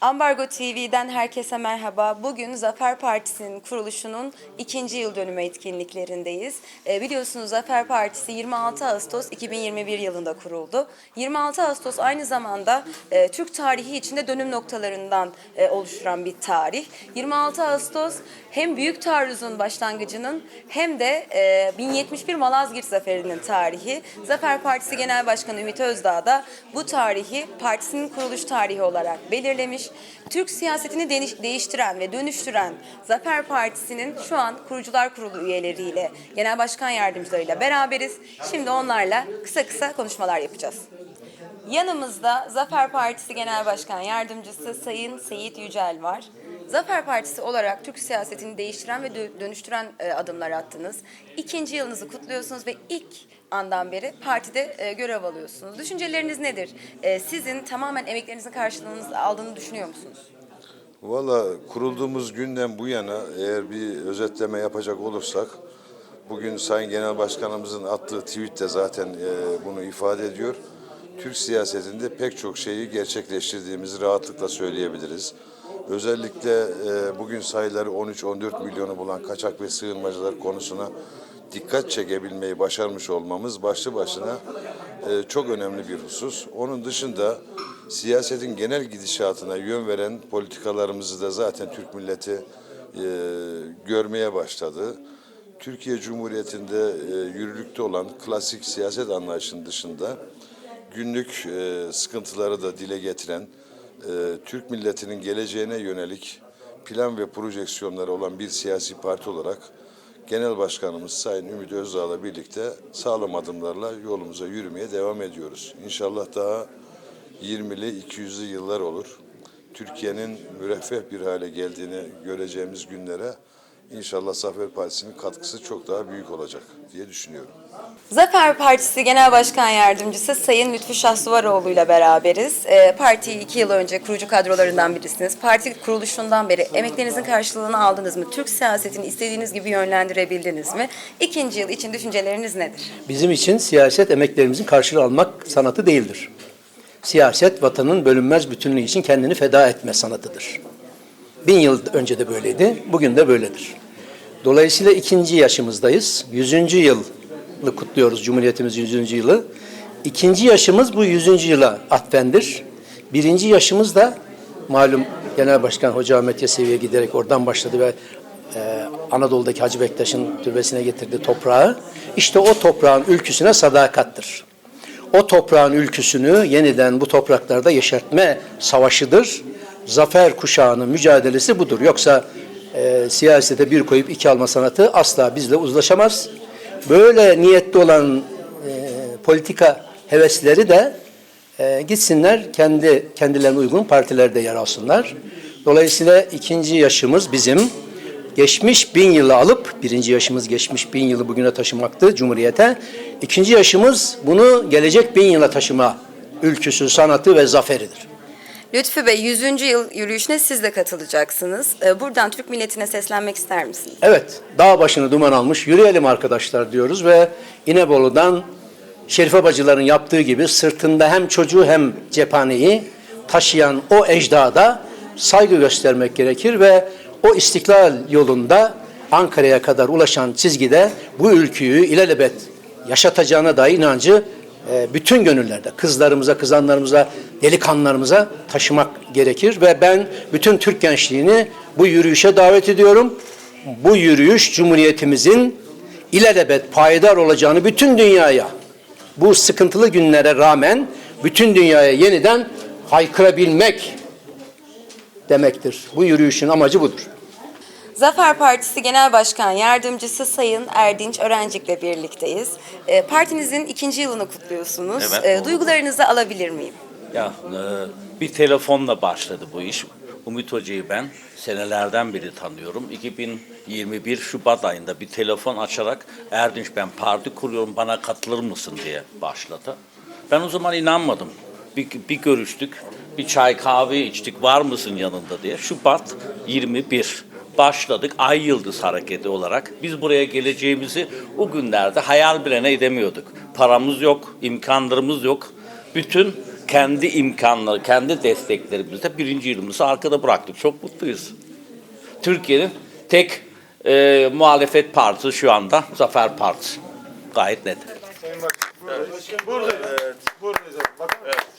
Ambargo TV'den herkese merhaba. Bugün Zafer Partisi'nin kuruluşunun ikinci yıl dönümü etkinliklerindeyiz. E, biliyorsunuz Zafer Partisi 26 Ağustos 2021 yılında kuruldu. 26 Ağustos aynı zamanda e, Türk tarihi içinde dönüm noktalarından e, oluşturan bir tarih. 26 Ağustos hem Büyük Taarruz'un başlangıcının hem de e, 1071 Malazgirt Zaferi'nin tarihi. Zafer Partisi Genel Başkanı Ümit Özdağ da bu tarihi partisinin kuruluş tarihi olarak belirlemiş. Türk siyasetini değiştiren ve dönüştüren Zafer Partisi'nin şu an kurucular kurulu üyeleriyle, genel başkan yardımcılarıyla beraberiz. Şimdi onlarla kısa kısa konuşmalar yapacağız. Yanımızda Zafer Partisi Genel Başkan Yardımcısı Sayın Seyit Yücel var. Zafer Partisi olarak Türk siyasetini değiştiren ve dö- dönüştüren e, adımlar attınız. İkinci yılınızı kutluyorsunuz ve ilk andan beri partide e, görev alıyorsunuz. Düşünceleriniz nedir? E, sizin tamamen emeklerinizin karşılığını aldığını düşünüyor musunuz? Valla kurulduğumuz günden bu yana eğer bir özetleme yapacak olursak bugün Sayın Genel Başkanımızın attığı tweet de zaten bunu ifade ediyor. Türk siyasetinde pek çok şeyi gerçekleştirdiğimizi rahatlıkla söyleyebiliriz. Özellikle e, bugün sayıları 13-14 milyonu bulan kaçak ve sığınmacılar konusuna dikkat çekebilmeyi başarmış olmamız başlı başına e, çok önemli bir husus. Onun dışında siyasetin genel gidişatına yön veren politikalarımızı da zaten Türk milleti e, görmeye başladı. Türkiye Cumhuriyeti'nde e, yürürlükte olan klasik siyaset anlayışının dışında günlük e, sıkıntıları da dile getiren, e, Türk milletinin geleceğine yönelik plan ve projeksiyonları olan bir siyasi parti olarak Genel Başkanımız Sayın Ümit Özdağ'la birlikte sağlam adımlarla yolumuza yürümeye devam ediyoruz. İnşallah daha 20'li 200'lü yıllar olur. Türkiye'nin müreffeh bir hale geldiğini göreceğimiz günlere inşallah Zafer Partisi'nin katkısı çok daha büyük olacak diye düşünüyorum. Zafer Partisi Genel Başkan Yardımcısı Sayın Lütfü Şahsuvaroğlu ile beraberiz. E, parti iki yıl önce kurucu kadrolarından birisiniz. Parti kuruluşundan beri emeklerinizin karşılığını aldınız mı? Türk siyasetini istediğiniz gibi yönlendirebildiniz mi? İkinci yıl için düşünceleriniz nedir? Bizim için siyaset emeklerimizin karşılığı almak sanatı değildir. Siyaset vatanın bölünmez bütünlüğü için kendini feda etme sanatıdır. Bin yıl önce de böyleydi, bugün de böyledir. Dolayısıyla ikinci yaşımızdayız. Yüzüncü yılı kutluyoruz Cumhuriyetimizin yüzüncü yılı. İkinci yaşımız bu yüzüncü yıla atfendir. Birinci yaşımız da malum Genel Başkan Hoca Ahmet Yesevi'ye giderek oradan başladı ve e, Anadolu'daki Hacı Bektaş'ın türbesine getirdiği toprağı. İşte o toprağın ülküsüne sadakattır. O toprağın ülküsünü yeniden bu topraklarda yeşertme savaşıdır. Zafer kuşağının mücadelesi budur. Yoksa e, siyasete bir koyup iki alma sanatı asla bizle uzlaşamaz. Böyle niyetli olan e, politika hevesleri de e, gitsinler kendi kendilerine uygun partilerde yer alsınlar. Dolayısıyla ikinci yaşımız bizim geçmiş bin yılı alıp birinci yaşımız geçmiş bin yılı bugüne taşımaktı Cumhuriyete. İkinci yaşımız bunu gelecek bin yıla taşıma ülküsü, sanatı ve zaferidir. Lütfü Bey 100. yıl yürüyüşüne siz de katılacaksınız. E, buradan Türk milletine seslenmek ister misiniz? Evet, dağ başını duman almış yürüyelim arkadaşlar diyoruz ve İnebolu'dan Şerife bacıların yaptığı gibi sırtında hem çocuğu hem cephaneyi taşıyan o ecdada saygı göstermek gerekir ve o istiklal yolunda Ankara'ya kadar ulaşan çizgide bu ülküyü ilelebet yaşatacağına dair inancı e, bütün gönüllerde, kızlarımıza, kızanlarımıza, delikanlılarımıza taşımak gerekir ve ben bütün Türk gençliğini bu yürüyüşe davet ediyorum. Bu yürüyüş Cumhuriyetimizin ilelebet payidar olacağını bütün dünyaya, bu sıkıntılı günlere rağmen bütün dünyaya yeniden haykırabilmek demektir. Bu yürüyüşün amacı budur. Zafer Partisi Genel Başkan Yardımcısı Sayın Erdinç Örencik'le birlikteyiz. E, partinizin ikinci yılını kutluyorsunuz. Evet, E, doğru. duygularınızı alabilir miyim? Ya e, bir telefonla başladı bu iş. Umut Hoca'yı ben senelerden beri tanıyorum. 2021 Şubat ayında bir telefon açarak Erdinç ben parti kuruyorum bana katılır mısın diye başladı. Ben o zaman inanmadım. Bir, bir görüştük, bir çay kahve içtik var mısın yanında diye. Şubat 21 başladık Ay Yıldız Hareketi olarak. Biz buraya geleceğimizi o günlerde hayal bile edemiyorduk. Paramız yok, imkanlarımız yok. Bütün kendi imkanları, kendi desteklerimizle birinci yılımızı arkada bıraktık. Çok mutluyuz. Türkiye'nin tek e, muhalefet partisi şu anda Zafer Partisi. Gayet net. Sayın Başkan, buradayız. Buradayız. Buradayız. Bakın.